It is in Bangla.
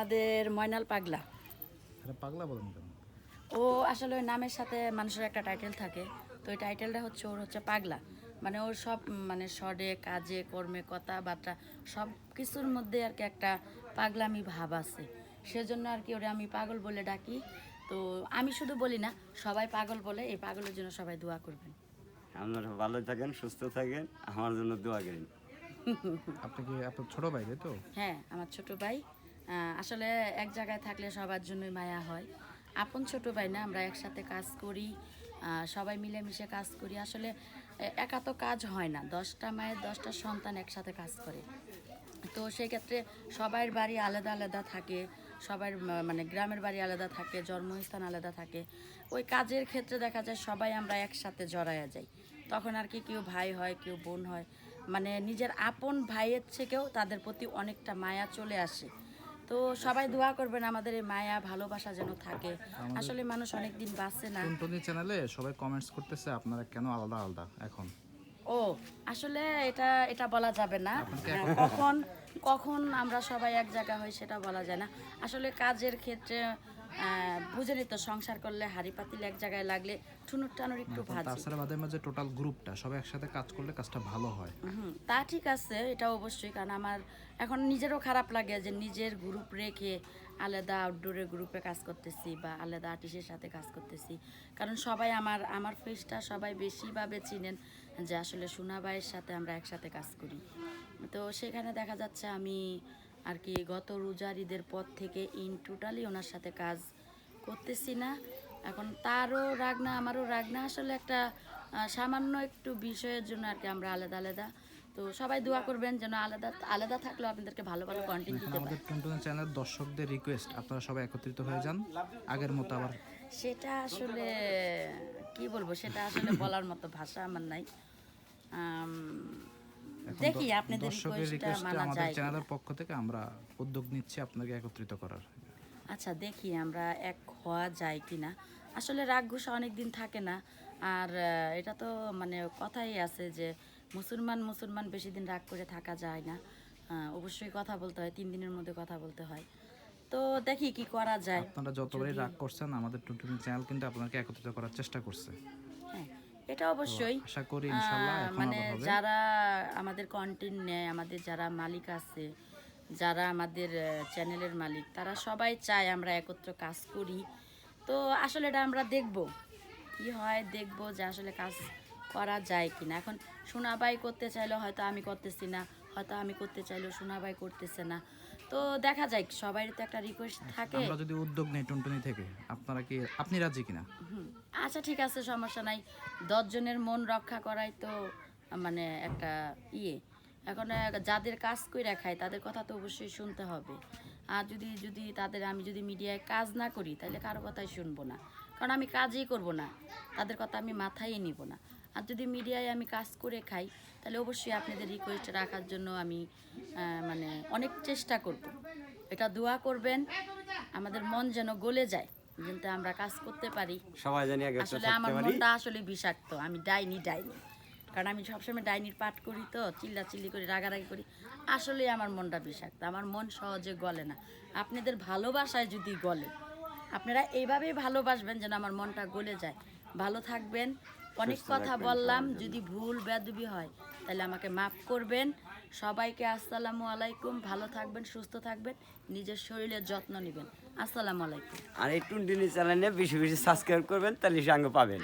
আমাদের ময়নাল পাগলা। পাগলা বলেন কেন? ও আসলে ওই নামের সাথে মানুষের একটা টাইটেল থাকে। তো ওই টাইটেলটা হচ্ছে ওর হচ্ছে পাগলা। মানে ওর সব মানে সডে কাজে কর্মে কথাবার্তা সব কিছুর মধ্যে আর কি একটা পাগলামি ভাব আছে। সেজন্য আর কি ওরে আমি পাগল বলে ডাকি। তো আমি শুধু বলি না সবাই পাগল বলে এই পাগলের জন্য সবাই দোয়া করবেন। আপনারা ভালো থাকেন সুস্থ থাকেন আমার জন্য দোয়া করেন। আপনি কি আপনার ছোট ভাই তো? হ্যাঁ আমার ছোট ভাই। আসলে এক জায়গায় থাকলে সবার জন্যই মায়া হয়। আপন ছোট ভাই না, আমরা একসাথে কাজ করি সবাই মিলেমিশে কাজ করি। আসলে একা তো কাজ হয় না, দশটা মায়ের দশটা সন্তান একসাথে কাজ করে। তো সেই ক্ষেত্রে সবার বাড়ি আলাদা আলাদা থাকে সবার মানে গ্রামের বাড়ি আলাদা থাকে, জন্মস্থান আলাদা থাকে। ওই কাজের ক্ষেত্রে দেখা যায় সবাই আমরা একসাথে জড়ায়া যাই। তখন আর কি কেউ ভাই হয়, কেউ বোন হয়। মানে নিজের আপন ভাইয়ের থেকেও তাদের প্রতি অনেকটা মায়া চলে আসে। তো সবাই দোয়া করবেন আমাদের এই মায়া ভালোবাসা যেন থাকে। আসলে মানুষ অনেক দিন বাঁচে না। টুনটুনি চ্যানেলে সবাই কমেন্টস করতেছে আপনারা কেন আলাদা আলাদা এখন? ও আসলে এটা এটা বলা যাবে না। হ্যাঁ, কখন কখন আমরা সবাই এক জায়গা হই সেটা বলা যায় না। আসলে কাজের ক্ষেত্রে বুঝেনি তো সংসার করলে হাড়ি পাতিল এক জায়গায় লাগলে ঠুনুর টানুর একটু ভাজি। তাছাড়া বাদের মাঝে টোটাল গ্রুপটা সবাই একসাথে কাজ করলে কাজটা ভালো হয়। হুম, তা ঠিক আছে এটা অবশ্যই কারণ আমার এখন নিজেরও খারাপ লাগে যে নিজের গ্রুপ রেখে আলাদা আউটডোরের গ্রুপে কাজ করতেছি বা আলাদা আর্টিস্টের সাথে কাজ করতেছি। কারণ সবাই আমার আমার ফেসটা সবাই বেশিভাবে চিনেন যে আসলে সোনাবাইয়ের সাথে আমরা একসাথে কাজ করি। তো সেখানে দেখা যাচ্ছে আমি আর কি গত রোজার ঈদের পর থেকে ইন টোটালি ওনার সাথে কাজ করতেছি না। এখন তারও রাগ না আমারও রাগ না। আসলে একটা সামান্য একটু বিষয়ের জন্য আর কি আমরা আলাদা আলাদা। তো সবাই দোয়া করবেন যেন আলাদা আলাদা থাকলেও আপনাদেরকে ভালো ভালো কন্টেন্ট দিতে আমাদের টুনটুনি চ্যানেলের দর্শকদের রিকোয়েস্ট আপনারা সবাই একত্রিত হয়ে যান। আগের মতো আবার সেটা আসলে কি বলব সেটা আসলে বলার মতো ভাষা আমার নাই। এখন দেখি আপনাদের দর্শকের রিকোয়েস্টটা রিকোয়েস্টে আমাদের যায় চ্যানেলের পক্ষ থেকে আমরা উদ্যোগ নিচ্ছি আপনাকে একত্রিত করার। আচ্ছা দেখি আমরা এক হওয়া যায় কিনা। আসলে রাগ ঘুষা অনেক দিন থাকে না। আর এটা তো মানে কথাই আছে যে মুসলমান মুসলমান বেশি দিন রাগ করে থাকা যায় না। অবশ্যই কথা বলতে হয় তিন দিনের মধ্যে কথা বলতে হয়। তো দেখি কি করা যায়। আপনারা যতবারই রাগ করছেন আমাদের টুনটুনি চ্যানেল কিন্তু আপনাকে একত্রিত করার চেষ্টা করছে। হ্যাঁ। এটা অবশ্যই। আশা করি ইনশাল্লাহ মানে যারা আমাদের কন্টেন্ট নেয় আমাদের যারা মালিক আছে যারা আমাদের চ্যানেলের মালিক তারা সবাই চায় আমরা একত্র কাজ করি। তো আসলে এটা আমরা দেখব। কি হয় দেখব যে আসলে কাজ করা যায় কি না এখন সোনাবাই করতে চাইলে হয়তো আমি করতেছি না। হয়তো আমি করতে চাইলেও সোনাবাই করতেছে না। তো দেখা যায় সবাই তো একটা রিকোয়েস্ট থাকে। আমরা যদি উদ্যোগ নেই টুনটুনি থেকে আপনারা কি আপনি রাজি কিনা? আচ্ছা ঠিক আছে সমস্যা নাই। দশজনের মন রক্ষা করাই তো মানে একটা ইয়ে। এখন যাদের কাজ করে খায় তাদের কথা তো অবশ্যই শুনতে হবে। আর যদি যদি তাদের আমি যদি মিডিয়ায় কাজ না করি তাহলে কারও কথাই শুনব না। কারণ আমি কাজই করব না। তাদের কথা আমি মাথায় নিব না। আর যদি মিডিয়ায় আমি কাজ করে খাই তাহলে অবশ্যই আপনাদের রিকোয়েস্ট রাখার জন্য আমি মানে অনেক চেষ্টা করব। এটা দোয়া করবেন আমাদের মন যেন গলে যায় কিন্তু আমরা কাজ করতে পারি। সবাই জানি আসলে আমার মনটা আসলে বিষাক্ত আমি ডাইনি ডাইনি। কারণ আমি সবসময় ডাইনির পাঠ করি তো চিল্লা চিল্লি করি রাগারাগি করি। আসলে আমার মনটা বিষাক্ত আমার মন সহজে গলে না। আপনাদের ভালোবাসায় যদি গলে আপনারা এইভাবেই ভালোবাসবেন যেন আমার মনটা গলে যায়। ভালো থাকবেন অনেক কথা বললাম যদি ভুল বেদবি হয় তাহলে আমাকে মাফ করবেন। সবাইকে আসসালামু আলাইকুম ভালো থাকবেন সুস্থ থাকবেন নিজের শরীরের যত্ন নেবেন। আসসালামু আলাইকুম। আর এই টুনটুনি চ্যানেলে বেশি বেশি সাবস্ক্রাইব করবেন তাহলে সঙ্গে পাবেন।